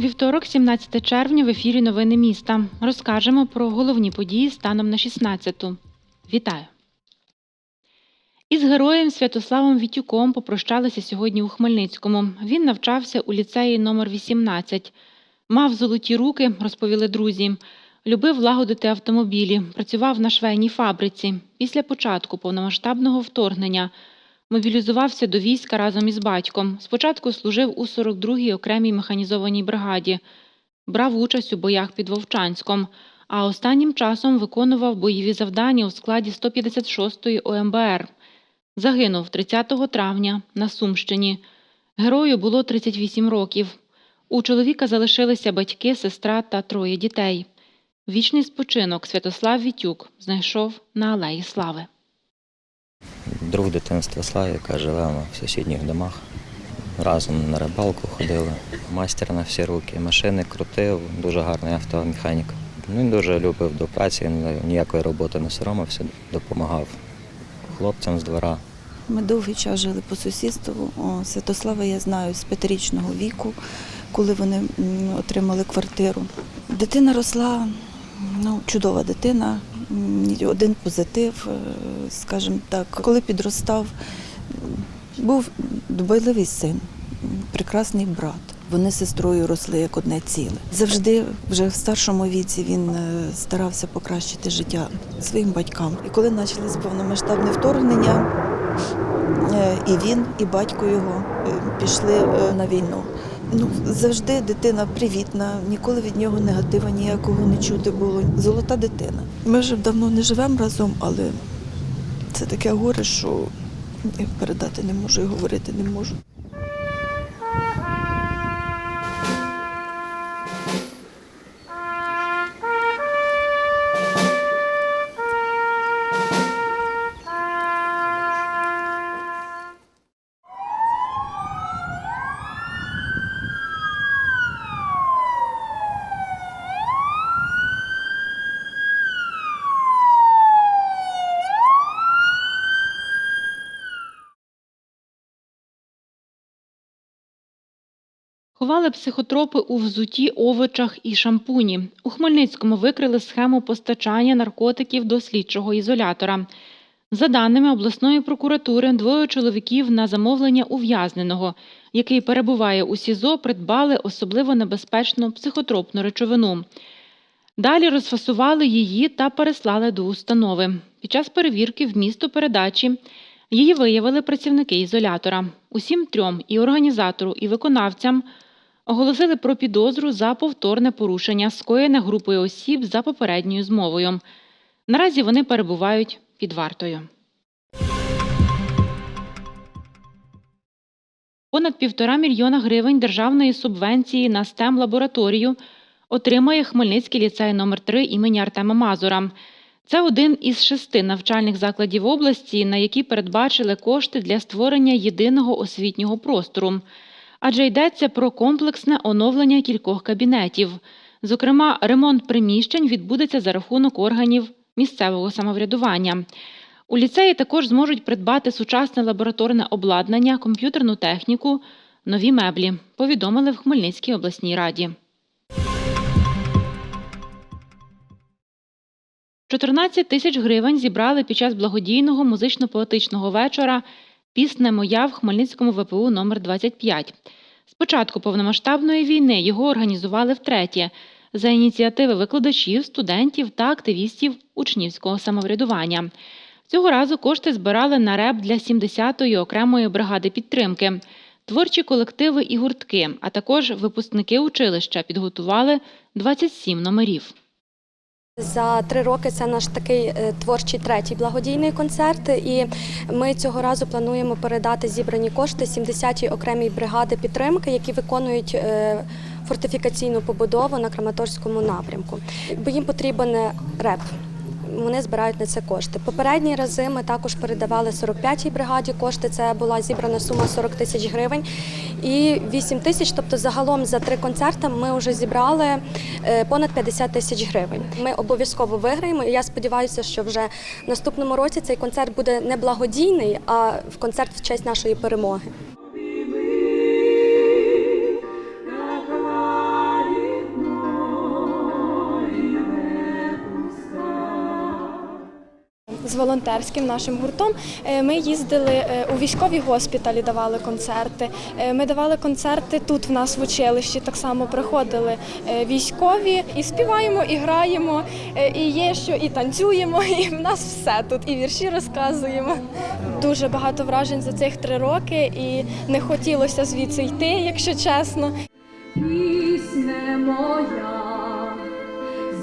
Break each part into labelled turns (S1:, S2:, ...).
S1: Вівторок, 17 червня, в ефірі Новини міста. Розкажемо про головні події станом на 16-ту. Вітаю! Із героєм Святославом Вітюком попрощалися сьогодні у Хмельницькому. Він навчався у ліцеї номер 18. Мав золоті руки, розповіли друзі. Любив лагодити автомобілі, працював на швейній фабриці. Після початку повномасштабного вторгнення мобілізувався до війська разом із батьком. Спочатку служив у 42-й окремій механізованій бригаді, брав участь у боях під Вовчанськом, а останнім часом виконував бойові завдання у складі 156-ї ОМБР. Загинув 30 травня на Сумщині. Герою було 38 років. У чоловіка залишилися батьки, сестра та троє дітей. Вічний спочинок Святослав Вітюк знайшов на Алеї Слави.
S2: Друг дитинства Славіка живемо в сусідніх домах. Разом на рибалку ходили. Майстер на всі руки. Машини крутив, дуже гарний автомеханік. Він дуже любив до праці, ніякої роботи не соромився, допомагав хлопцям з двора.
S3: Ми довгий час жили по сусідству. Святослава я знаю з п'ятирічного віку, коли вони отримали квартиру. Дитина росла, ну, чудова дитина, один позитив, е, скажімо так. Коли підростав, був дбайливий син, прекрасний брат. Вони з сестрою росли як одне ціле. Завжди, вже в старшому віці, він е, старався покращити життя своїм батькам. І коли почалось повномасштабне вторгнення, Е, і він, і батько його е, пішли на війну. Ну, завжди дитина привітна, ніколи від нього негатива ніякого не чути було. Золота дитина. Ми вже давно не живемо разом, але це таке горе, що передати не можу і говорити не можу.
S1: Ховали психотропи у взуті, овочах і шампуні. У Хмельницькому викрили схему постачання наркотиків до слідчого ізолятора. За даними обласної прокуратури, двоє чоловіків на замовлення ув'язненого, який перебуває у СІЗО, придбали особливо небезпечну психотропну речовину. Далі розфасували її та переслали до установи. Під час перевірки в місто передачі її виявили працівники ізолятора. Усім трьом і організатору, і виконавцям оголосили про підозру за повторне порушення, скоєне групою осіб за попередньою змовою. Наразі вони перебувають під вартою. Понад півтора мільйона гривень державної субвенції на stem лабораторію отримає Хмельницький ліцей номер 3 імені Артема Мазура. Це один із шести навчальних закладів області, на які передбачили кошти для створення єдиного освітнього простору. Адже йдеться про комплексне оновлення кількох кабінетів. Зокрема, ремонт приміщень відбудеться за рахунок органів місцевого самоврядування. У ліцеї також зможуть придбати сучасне лабораторне обладнання, комп'ютерну техніку, нові меблі, повідомили в Хмельницькій обласній раді. 14 тисяч гривень зібрали під час благодійного музично-поетичного вечора Пісне моя в Хмельницькому ВПУ номер 25 З початку повномасштабної війни його організували втретє за ініціативи викладачів, студентів та активістів учнівського самоврядування. Цього разу кошти збирали на реп для 70-ї окремої бригади підтримки. Творчі колективи і гуртки, а також випускники училища підготували 27 номерів.
S4: За три роки це наш такий е, творчий третій благодійний концерт. І ми цього разу плануємо передати зібрані кошти 70-й окремій бригади підтримки, які виконують е, фортифікаційну побудову на Краматорському напрямку. Бо їм потрібен реп. Вони збирають на це кошти. Попередні рази ми також передавали 45-й бригаді кошти. Це була зібрана сума 40 тисяч гривень. і 8 тисяч. Тобто, загалом за три концерти ми вже зібрали е, понад 50 тисяч гривень. Ми обов'язково виграємо. І я сподіваюся, що вже в наступному році цей концерт буде не благодійний, а в концерт в честь нашої перемоги.
S5: Волонтерським нашим гуртом. Е, Ми їздили е, у військові госпіталі, давали концерти. Е, Ми давали концерти тут в нас в училищі. Так само приходили військові і співаємо, і граємо, і є що, і танцюємо. І в нас все тут, і вірші розказуємо. Дуже багато вражень за цих три роки, і не хотілося звідси йти, якщо чесно.
S6: Пісне моя,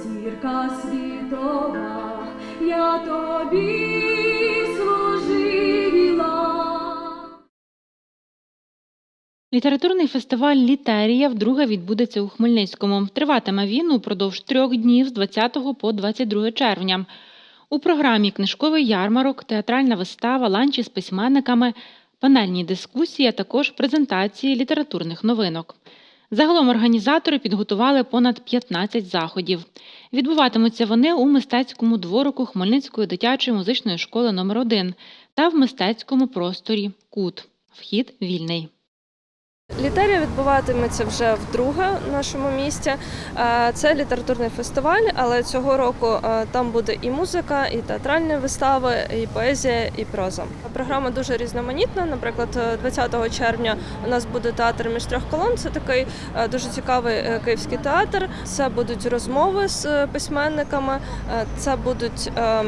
S6: зірка світова, я тобі служила.
S1: Літературний фестиваль Літерія вдруге відбудеться у Хмельницькому. Триватиме він упродовж трьох днів з 20 по 22 червня. У програмі книжковий ярмарок, театральна вистава, ланчі з письменниками, панельні дискусії, а також презентації літературних новинок. Загалом організатори підготували понад 15 заходів. Відбуватимуться вони у мистецькому дворику Хмельницької дитячої музичної школи номер 1 та в мистецькому просторі Кут. Вхід вільний.
S7: Літерія відбуватиметься вже вдруге в нашому місті. Е, Це літературний фестиваль, але цього року е, там буде і музика, і театральні вистави, і поезія, і проза. Програма дуже різноманітна. Наприклад, е, 20 червня у нас буде театр між трьох колон. Це такий е, дуже цікавий е, київський театр. Це будуть розмови з е, письменниками, е, це будуть е,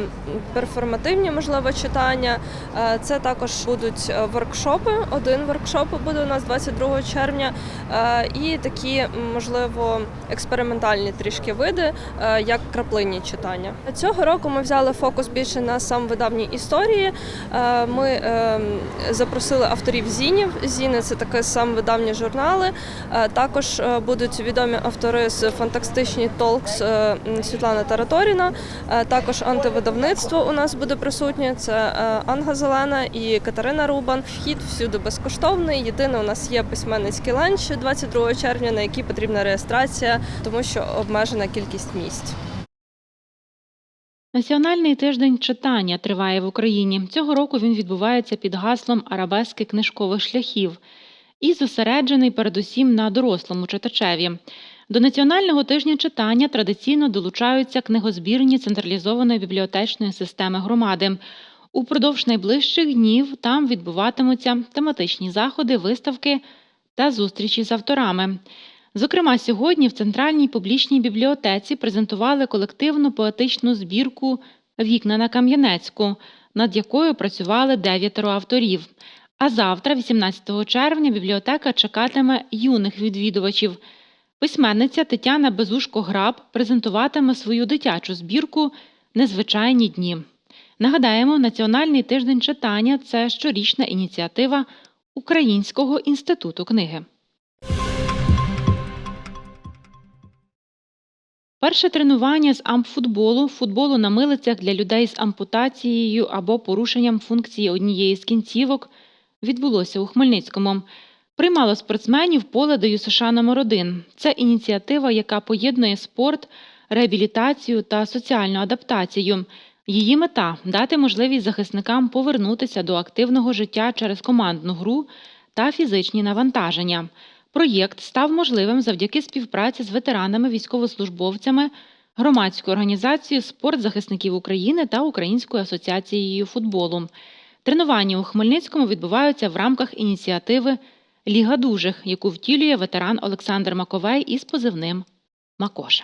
S7: перформативні, можливо, читання. Е, Це також будуть е, воркшопи. Один воркшоп буде у нас 22 червня, Е, і такі, можливо, експериментальні трішки види, е, як краплинні читання. Цього року ми взяли фокус більше на сам видавні історії. Е, Ми е, запросили авторів зінів. Зіни це такі сам видавні журнали. Також будуть відомі автори з фантастичні толкс Світлана Тараторіна. Також антивидавництво у нас буде присутнє. Це Анга Зелена і Катерина Рубан. Вхід всюди безкоштовний. Єдине, у нас є письменницький ланч 22 червня, на який потрібна реєстрація, тому що обмежена кількість місць.
S1: Національний тиждень читання триває в Україні. Цього року він відбувається під гаслом Арабески книжкових шляхів і зосереджений передусім на дорослому читачеві. До Національного тижня читання традиційно долучаються книгозбірні централізованої бібліотечної системи громади. Упродовж найближчих днів там відбуватимуться тематичні заходи, виставки та зустрічі з авторами. Зокрема, сьогодні в Центральній публічній бібліотеці презентували колективну поетичну збірку Вікна на Кам'янецьку, над якою працювали дев'ятеро авторів. А завтра, 18 червня, бібліотека чекатиме юних відвідувачів. Письменниця Тетяна Безушко-Граб презентуватиме свою дитячу збірку Незвичайні дні. Нагадаємо, Національний тиждень читання це щорічна ініціатива Українського інституту книги. Перше тренування з ампфутболу, футболу на милицях для людей з ампутацією або порушенням функції однієї з кінцівок відбулося у Хмельницькому. Приймало спортсменів поле до США номер 1 Це ініціатива, яка поєднує спорт, реабілітацію та соціальну адаптацію. Її мета дати можливість захисникам повернутися до активного життя через командну гру та фізичні навантаження. Проєкт став можливим завдяки співпраці з ветеранами, військовослужбовцями, громадською організацією Спорт захисників України та Українською асоціацією футболу. Тренування у Хмельницькому відбуваються в рамках ініціативи Ліга дужих, яку втілює ветеран Олександр Маковей із позивним Макоша.